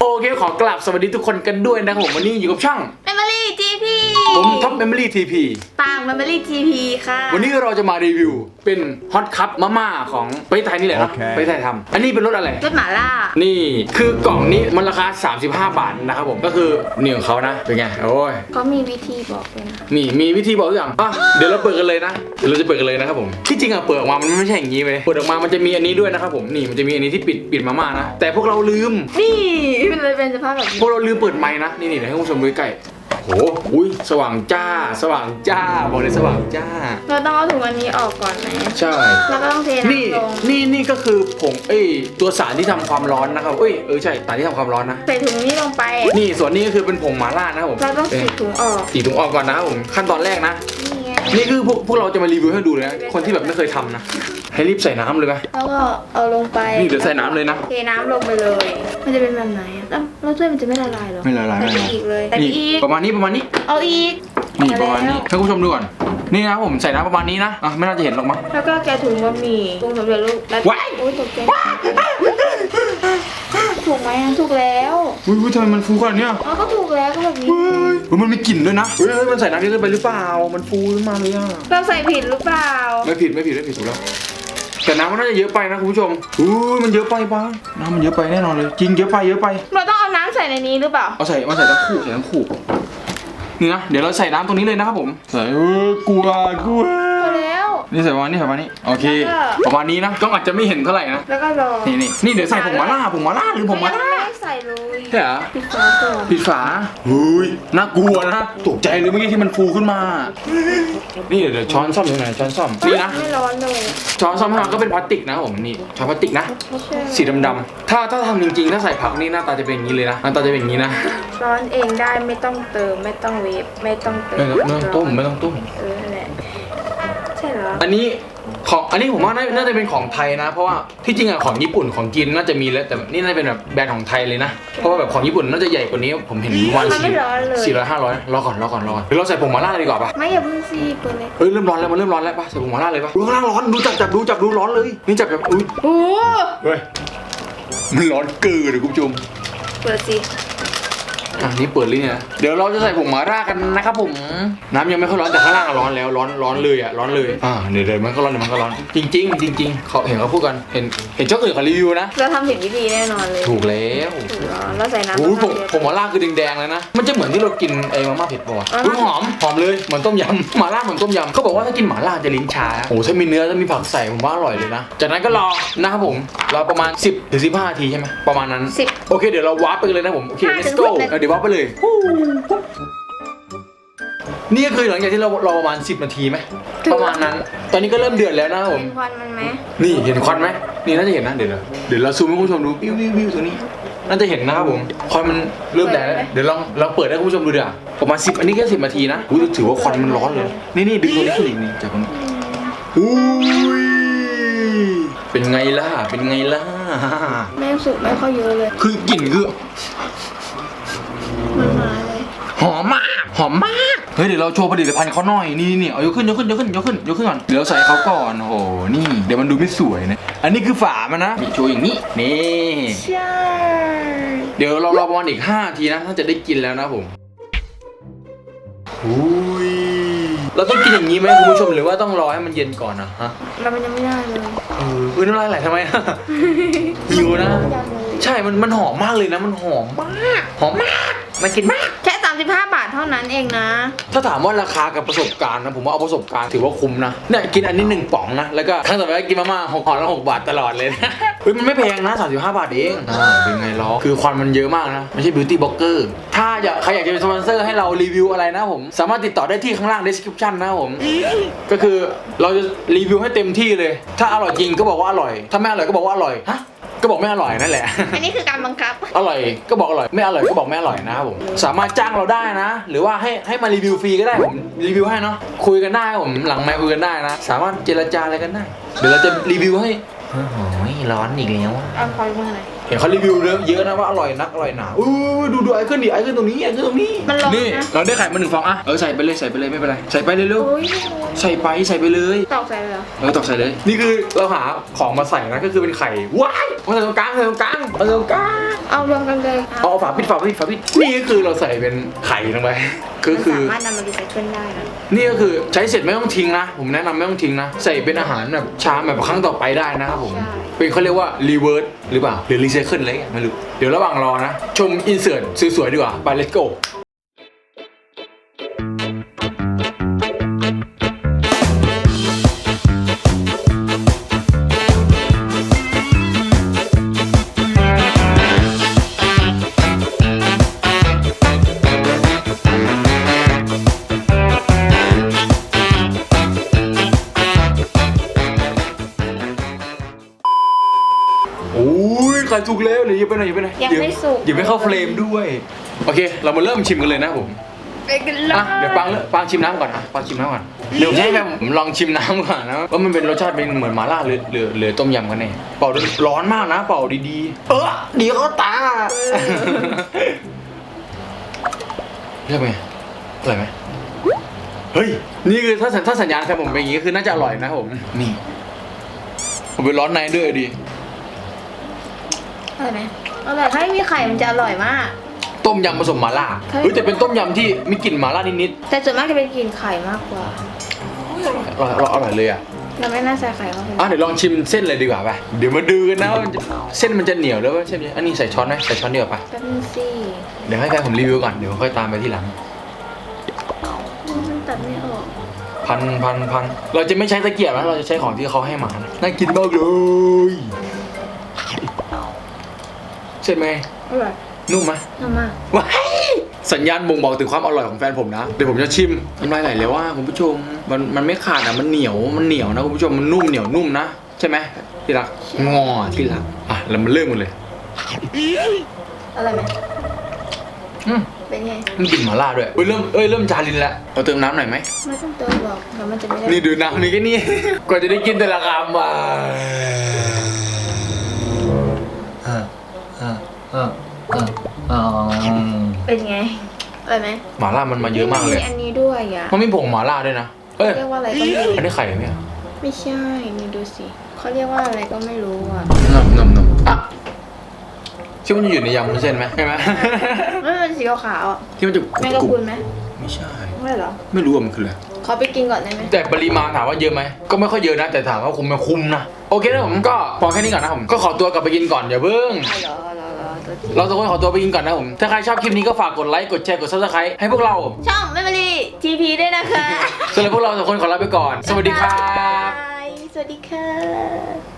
โอเคขอกลับสวัสดีทุกคนกันด้วยนะครับผมวันนี้อยู่กับช่อง เมมโมรี่จีพีผมท็อปเมมโมรี่ทีพีต่างเมมโมรี่จีพีค่ะ วันนี้เราจะมารีวิวเป็นฮอตคัพมาม่าของประเทศไทยนี่แหละนะโอเค ประเทศไทยทำอันนี้เป็นรสอะไร รสหม่าล่า นี่คือกล่องนี้มันราคา 35 บาทนะครับผมก็คือนี่ของเขานะเป็นไงโอ้ยเขามีวิธีบอกเลยนะนี่มีวิธีบอกทุกอย่างอะเดี๋ยวเราเปิดกันเลยนะเดี๋ยวเราจะเปิดกันเลยนะครับผมที่จริงอะเปิดออกมามันไม่ใช่อย่างนี้เลยเปิดออกมามันจะมีอันนี้ด้วยนะครับผมนี่มันจะมีอันนี้ที่ปิดปิดมาม่านะแต่พวกเราลืม นี่มันเลยเป็นสภาพแบบนี้พวกเราลืมเปิดไม้นะนี่นี่เดี๋ยวให้คุณผู้ชมดูใกล้ๆ โอ้โหอุ้ยสว่างจ้า สว่างจ้า บอกเลยสว่างจ้า เราต้องเอาถุงอันนี้ออกก่อนไหมใช่ แล้วก็ต้องเทนี่น้ำลงนี่นี่ก็คือผงเอ้ยตัวสารที่ทำความร้อนนะครับเอ้ยเออใช่สารที่ทำความร้อนนะ ใส่ถุงนี้ลงไป นี่ส่วนนี้ก็คือเป็นผงหมาล่านะครับผมเราต้องฉีกถุงออก ตีถุงออกก่อนนะครับผมขั้นตอนแรกนะ นี่ไง นี่คือพวกพวกเราจะมารีวิวให้ดูเลยนะคนที่แบบไม่เคยทำนะ ให้รีบใส่น้ำเลยไหมแล้วก็เอาลงไปนี่เดี๋ยวใส่น้ำเลยนะ เทน้ำลงไปเลย มันจะเป็นแบบไหนอะ แล้วแล้วถ้วยมันจะไม่ละลายเหรอไม่ละลายใส่ไม่ไปละลายอีกเลยใส่ไปนี่อีกประมาณนี้ประมาณนี้เอาอีกนี่ประมาณนี้แล้วให้คุณผู้ชมดูก่อนนี่นะครับผมใส่น้ำประมาณนี้นะอะไม่น่าจะเห็นหรอกมั้งแล้วก็แกะถุงบะหมี่ปรุงสำเร็จรูปแล้วว้ายโอ้ยตกใจถูกไหมอะถูกแล้วอุ้ยอุ้ยทำไมมันฟูขนาดเนี้ยอ๋อก็ถูกแล้วก็แบบนี้เฮ้ยเฮ้ยมันมีกลิ่นด้วยนะเฮ้ยเฮ้ยมันใส่น้ำเยอะเกินไปหรือเปล่า มันฟูขึ้นมาเลยอะเราใส่ผิดหรือเปล่า ไม่ผิดไม่ผิดไม่ผิดถูกแล้ว แต่น้ำมันน่าจะเยอะไปนะคุณผู้ชมอุ้ยมันเยอะไปปะน้ำมันเยอะไปแน่นอนเลย จริงเยอะไปเยอะไป เราต้องเอาน้ำใส่ในนี้หรือเปล่า เอาใส่มาใส่ทั้งคู่ใส่ทั้งคู่นี่นะเดี๋ยวเราใส่น้ำตรงนี้เลยนะครับผม ใส่เออกลัวกลัวพอแล้ว นี่ใส่ประมาณนี้ใส่ประมาณนี้โอเคแล้วก็ประมาณนี้นะก็อาจจะไม่เห็นเท่าไหร่นะแล้วก็รอนี่นี่นี่เดี๋ยวใส่ผงมาล่าผงมาล่าหรือผงมาไม่ล่าได้ใส่เลยใช่เหรอปิดฝาก่อนปิดฝาเฮ้ยน่ากลัวนะตกใจเลยเมื่อกี้ที่มันฟูขึ้นมา นี่เดี๋ยวเดี๋ยวช้อนซ่อมยังไงช้อนซ่อมนี่นะไม่ร้อนเลยช้อนซ่อมให้มันก็เป็นพลาสติกนะผมนี่ช้อนพลาสติกนะไม่ใช่สีดำๆถ้าถ้าทำจริงๆถ้าใส่ผักนี่หน้าตาจะเป็นอย่างนี้เลยนะหน้าตาจะเป็นอย่างนี้นะร้อนเองได้ไม่ต้องเติมไม่ต้องเวฟไม่ต้องเติไม่ต้องไม่ต้องต้มไม่ต้องต้มเออนั่นแหละใช่เหรอ อันนี้ของอันนี้ผมว่าน่าน่าจะเป็นของไทยนะ เพราะว่าที่จริงอะของญี่ปุ่นของกินน่าจะมีแล้วแต่นี่น่าจะเป็นแบบแบรนด์ของไทยเลยนะเพราะว่าแบบของญี่ปุ่นน่าจะใหญ่กว่านี้ผมเห็นประมาณมันไม่ร้อนเลย สี่ร้อยห้าร้อยรอก่อนรอก่อนรอก่อนเดี๋ยวเราใส่ผงมาล่าเลยดีกว่าปะไม่อย่าเพิ่งซีเปิดเลยเฮ้ยเริ่มร้อนแล้วมันเริ่มร้อนแล้วปะใส่ผงมาล่าเลยปะดูข้างล่างร้อนดูจับจับดูจับดูร้อนเลยนี่จับจับอุ้ยโอ้เฮ้ยมันร้อนเกินเลยคุณผู้ชมเปิดสิ อะนี่เปิดเลยเนี่ยเดี๋ยวเราจะใส่ผงมาล่ากันนะครับผมน้ำยังไม่ค่อยร้อนแต่ข้างล่างอะร้อนแล้วร้อนร้อนเลยอะร้อนเลยอ่าเดี๋ยวเดี๋ยวมันก็ร้อนเดี๋ยวมันก็ร้อนจริง ๆ จริง ๆ เขาเห็นเขาพูดกันเห็นเห็นเจ้าอื่นเขารีวิวนะเราทำผิดวิธีแน่นอนเลยถูกแล้วถูกเหรอเราใส่น้ำโอ้ยผมะงนาวเยอะผงมาล่าคือแดงๆเลยนะ มันจะเหมือนที่เรากินไอ้มาม่าเผ็ดป่ะอ่าอุ้ยหอมหอมเลยเหมือนต้มยำหม่าล่าเหมือนต้มยำเขาบอกว่าถ้ากินหม่าล่าจะลิ้นชาโอ้ถ้ามีเนื้อถ้ามีผักใส่ผมว่าอร่อยเลยนะจากนั้นก็รอนะครับผมรอประมาณ 10ถึง15นาทีใช่ไหมประมาณนั้นสิบโอเคเดี๋ยวเราวาร์ปไปเลยนะผมโอเคห้าถึ let's ง go สิบนาทีเออเดี๋ยววาร์ปไปเลยนี่ก็คือหลังจากที่เรารอประมาณ 10 นาทีไหมประมาณนั้น ตอนนี้ก็เริ่มเดือดแล้วนะครับผม เห็นควันมันไหมนี่เห็นควันไหมนี่น่าจะเห็นนะเดี๋ยวเราเดี๋ยวเราซูมให้คุณผู้ชมดูวิววิววิวตรงนี้ น่าจะเห็นนะครับผมควันมันเริ่มแดงแล้วเดี๋ยวลองลองเปิดให้คุณผู้ชมดูเดี๋ยวาประมาณสิบอันนี้แค่สิบนาทีนะอุ้ยถือว่าควันมันร้อนเลย นี่นี่ดึงตัวนี้ขึ้นอีกนี่จากตรงนี้อุ้ยเป็นไงล่ะเป็นไงล่ะ แม่งสุกไม่ค่อยเยอะเลย คือกลิ่นคือ มันมาเลย หอมมาก หอมมาก เฮ้ยเดี๋ยวเราโชว์ผลิตภัณฑ์เขาหน่อยนี่นี่เอายกขึ้นยกขึ้นยกขึ้นยกขึ้นยกขึ้นก่อนเดี๋ยวเราใส่เขาก่อนโอ้โหนี่เดี๋ยวมันดูไม่สวยนะอันนี้คือฝามันนะนี่โชว์อย่างนี้นี่ใช่เดี๋ยวเรารอประมาณอีก5ทีนะถ้าจะได้กินแล้วนะผมอุ้ยเราต้องกินอย่างนี้ไหมคุณผู้ชมหรือว่าต้องรอให้มันเย็นก่อนนะฮะแล้วมันยังไม่ได้เลยเออเออน้ำลายไหลทำไมหิวนะ ใช่มันมันหอมมากเลยนะมันหอมมากหอมมากน่ากินมากแค่ 35 บาทเท่านั้นเองนะ ถ้าถามว่าราคากับประสบการณ์นะ ผมว่าเอาประสบการณ์ถือว่าคุ้มนะ เนี่ยกินอันนี้หนึ่งป๋องนะ แล้วก็ครั้งต่อไปก็กินมาม่าหกห่อละหกบาทตลอดเลยนะ เฮ้ยมันไม่แพงนะ35 บาทเองอ่าเป็นไงล้อคือควันมันเยอะมากนะ ไม่ใช่บิวตี้บล็อกเกอร์ถ้าอยากใครอยากจะเป็นสปอนเซอร์ให้เรารีวิวอะไรนะผม สามารถติดต่อได้ที่ข้างล่าง description นะครับผม ก็คือเราจะรีวิวให้เต็มที่เลย ถ้าอร่อยจริงก็บอกว่าอร่อย ถ้าไม่อร่อยก็บอกว่าอร่อยฮะ ก็บอกไม่อร่อยนั่นแหละ อันนี้คือการบังคับ อร่อยก็บอกอร่อย ไม่อร่อยก็บอกไม่อร่อยนะครับผมสามารถจ้างเราได้นะ หรือว่าให้ให้มารีวิวฟรีก็ได้ผมรีวิวให้เนาะคุยกันได้ครับผมหลังไมค์คุยกันได้นะ สามารถเจรจาอะไรกันได้เดี๋ยวเราจะรีวิวให้โอ้โหร้อนอีกแล้วอะเอาคอยมือหน่อย เห็นเขารีวิวเยอะนะว่าอร่อยนักอร่อยหนาอู้ดูดูไอ้ขึ้นดิไอ้ขึ้นตรงนี้ไอ้ขึ้นตรงนี้ มันร้อนนี่นะเราได้ไข่มาหนึ่งฟองอะเออใส่ไปเลยใส่ไปเลยไม่เป็นไรใส่ไปเลยเร็วโอ้ยใส่ไปใส่ไปเลยตอกใส่เลยเหรอเออตอกใส่เลย นี่คือเราหาของมาใส่นะก็คือเป็นไข่ว้ายมาใส่ตรงกลางใส่ตรงกลางเอาใส่ตรงกลางเอารวมกันเลยเอาเอาฝาปิดฝาปิดฝาปิดนี่ก็คือเราใส่เป็นไข่ลงไปก็มันคือ สามารถนำมารีไซเคิลได้นะนี่ก็คือใช้เสร็จไม่ต้องทิ้งนะ ผมแนะนำไม่ต้องทิ้งนะ ใส่เป็นอาหารแบบชามแบบครั้งต่อไปได้นะครับผม เป็นเขาเรียกว่ารีเวิร์สหรือเปล่าหรือรีไซเคิลอะไรเงี้ยไม่รู้ เดี๋ยวระหว่างรอนะ ชมอินเสิร์ตสวยๆดีกว่า ไป let's go โสุกแล้วเดี๋ยวหยิบไปหน่อยหยิบไปหน่อยยังไม่สุกหยิบไม่เข้าเฟรมด้วย โอเค เรามาเริ่มชิมกันเลยนะผมไปกันเลยอะเดี๋ยวปังเริ่มปังชิมน้ำก่อนนะปังชิมน้ำก่อนเดี๋ยวให้แบบผมลองชิมน้ำก่อนนะว่ามันเป็นรสชาติเป็นเหมือนหมาล่าหรือหรือหรือต้มยำกันแน่เป่าด้วยร้อนมากนะ เป่าดีๆ เออเดี๋ยวเขาตาเรียกไงอร่อยไหมเฮ้ยนี่คือถ้าสัญถ้าสัญญาณแฟนผมเป็นอย่างนี้คือน่าจะอร่อยนะครับผมนี่ผมเป็นร้อนในด้วยดิ อร่อยไหมอร่อยถ้าไม่มีไข่มันจะอร่อยมาก ต้มยำผสมหมาล่าเฮ้ยเฮ้ยแต่เป็นต้มยำที่มีกลิ่นหมาล่านิดแต่ส่วนมากจะเป็นกลิ่นไข่มากกว่าๆอร่อยอร่อยอร่อยเลยอะเราไม่น่าใส่ไข่เข้าไปอะเดี๋ยวลองชิมเส้นเลยดีกว่าไปเดี๋ยวมาดูกันนะว่ามันจะเส้นมันจะเหนียวหรือว่าเส้นนี้อันนี้ใส่ช้อนไหมใส่ช้อนเดียวาปะแป๊บนึงสิเดี๋ยวให้แฟนผมรีวิวก่อนเดี๋ยวค่อยตามไปที่หลัง มันตัดไม่ออก พันพันพันเราจะไม่ใช้ตะเกียบนะเราจะใช้ของที่เขาให้มานะน่ากินมากเลย ใช่ไหมอร่อยนุ่มไหมทำมาว้ายสัญญาณบ่งบอกถึงความอร่อยของแฟนผมนะเดี๋ยวผมจะชิมน้ำลายไหลเลยว่าคุณผู้ชมมันมันไม่ขาดอะมันเหนียวมันเหนียวนะคุณผู้ชมมันนุ่มเหนียวนุ่มนะใช่ไหมที่รักงอที่รักอะเรามาเริ่มกันเลยอร่อยไหมอืมเป็นไงมันกลิ่นหม่าล่าด้วยเอ้ยเริ่มเอ้ยเริ่มจารินแล้วเราเติมน้ำหน่อยไหมไม่ต้องเติมหรอกเดี๋ยวมันจะไม่ได้นี่ดูน้ำนี่แค่นี้กว่าจะได้กินแต่ละคำอะ อะอะอะอะเป็นไงอร่อยไหมหม่าล่ามันมาเยอะมากเลย อันนี้ด้วยอะ มันมีผงหม่าล่าด้วยนะ เอ้ยเรียกว่าอะไรก็ไม่รู้อันนี้ไข่ไหมอะไม่ใช่นี่ดูสิเขาเรียกว่าอะไรก็ไม่รู้อะนมนมนมอะที่มันจะอยู่ในยำวุ้นเส้นไหมใช่ไหมไม่เป็นสีขาวๆอะที่มันจะแมงกะพรุนไหมไม่ใช่ไม่เหรอไม่รู้ว่ามันคืออะไรขอไปกินก่อนได้ไหมแต่ปริมาณถามว่าเยอะไหมก็ไม่ค่อยเยอะนะแต่ถามว่าคุ้มไหมคุ้มนะโอเคนะผมก็พอแค่นี้ก่อนนะผมก็ขอตัวกลับไปกินก่อนอย่าเพิ่งอ๋อ เหรอเหรอเหรอตัวจริงเราสองคนขอตัวไปกินก่อนนะผม ถ้าใครชอบคลิปนี้ก็ฝากกดไลค์ กดแชร์ กด subscribe ให้พวกเราช่องแม่มารีทีพีด้วยนะคะสำหรับพวกเราสองคนขอลาไปก่อน สวัสดีครับายสวัสดีค่ะ